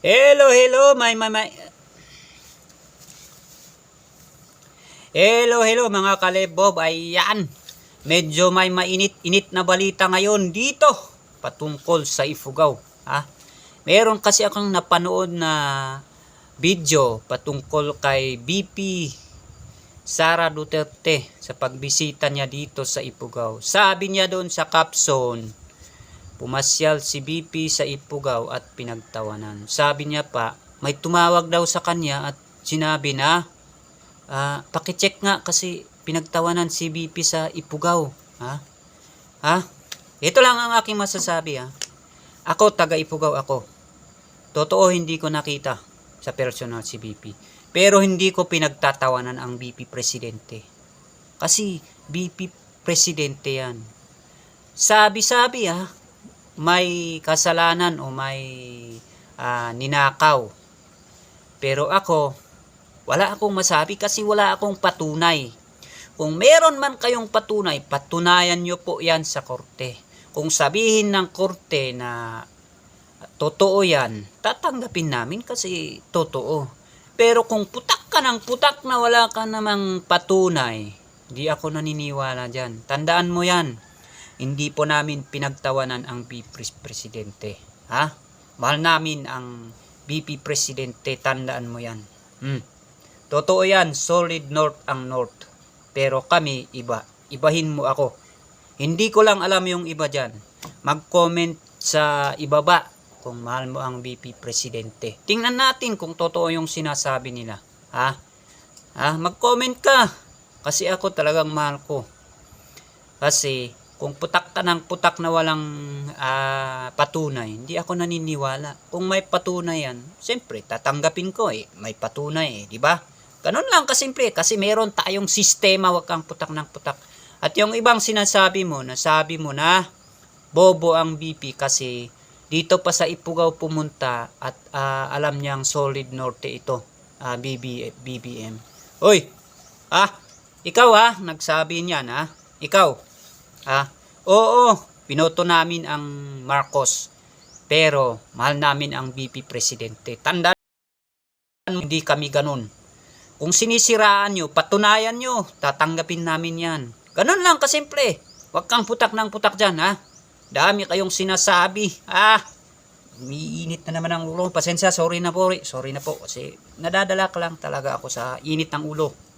Hello, hello, may, may, may. Hello, hello mga kalebob. Ayan. Medyo may mainit-init na balita ngayon dito patungkol sa Ifugao. Ha? Meron kasi akong napanood na video patungkol kay BP Sara Duterte sa pagbisita niya dito sa Ifugao. Sabi niya doon sa caption, Pumasyal si BP sa Ipugaw at pinagtawanan. Sabi niya pa, may tumawag daw sa kanya at sinabi na, ah, pakicheck nga kasi pinagtawanan si BP sa Ipugaw. Ha? Ha? Ito lang ang aking masasabi ha. Ako, taga Ipugaw ako. Totoo hindi ko nakita sa personal si BP. Pero hindi ko pinagtatawanan ang BP Presidente. Kasi BP Presidente yan. Sabi-sabi ha, may kasalanan o may ah, ninakaw. Pero ako, wala akong masabi kasi wala akong patunay. Kung meron man kayong patunay, patunayan nyo po yan sa korte. Kung sabihin ng korte na totoo yan, tatanggapin namin kasi totoo. Pero kung putak ka ng putak na wala ka namang patunay, di ako naniniwala dyan. Tandaan mo yan hindi po namin pinagtawanan ang BP Presidente. Ha? Mahal namin ang BP Presidente, tandaan mo yan. Hmm. Totoo yan, solid North ang North. Pero kami, iba. Ibahin mo ako. Hindi ko lang alam yung iba dyan. Mag-comment sa ibaba kung mahal mo ang BP Presidente. Tingnan natin kung totoo yung sinasabi nila. Ha? Ha? Mag-comment ka. Kasi ako talagang mahal ko. Kasi kung putak ka ng putak na walang ah, patunay, hindi ako naniniwala. Kung may patunay yan, siyempre, tatanggapin ko eh. May patunay eh, di ba? Ganun lang kasimple. Kasi meron tayong sistema, wag kang putak ng putak. At yung ibang sinasabi mo, nasabi mo na bobo ang BP kasi dito pa sa Ipugaw pumunta at ah, alam niyang solid norte ito, ah, BB, BBM. Hoy, ah, ikaw ha, nagsabi niyan ha, ikaw, Ah, oo, pinoto namin ang Marcos. Pero mahal namin ang BP Presidente. Tandaan hindi kami ganun. Kung sinisiraan nyo, patunayan nyo, tatanggapin namin yan. Ganun lang kasimple. Huwag kang putak ng putak dyan, ha? Dami kayong sinasabi. Ah, umiinit na naman ang ulo. Pasensya, sorry na po. Sorry na po kasi nadadala ka lang talaga ako sa init ng ulo.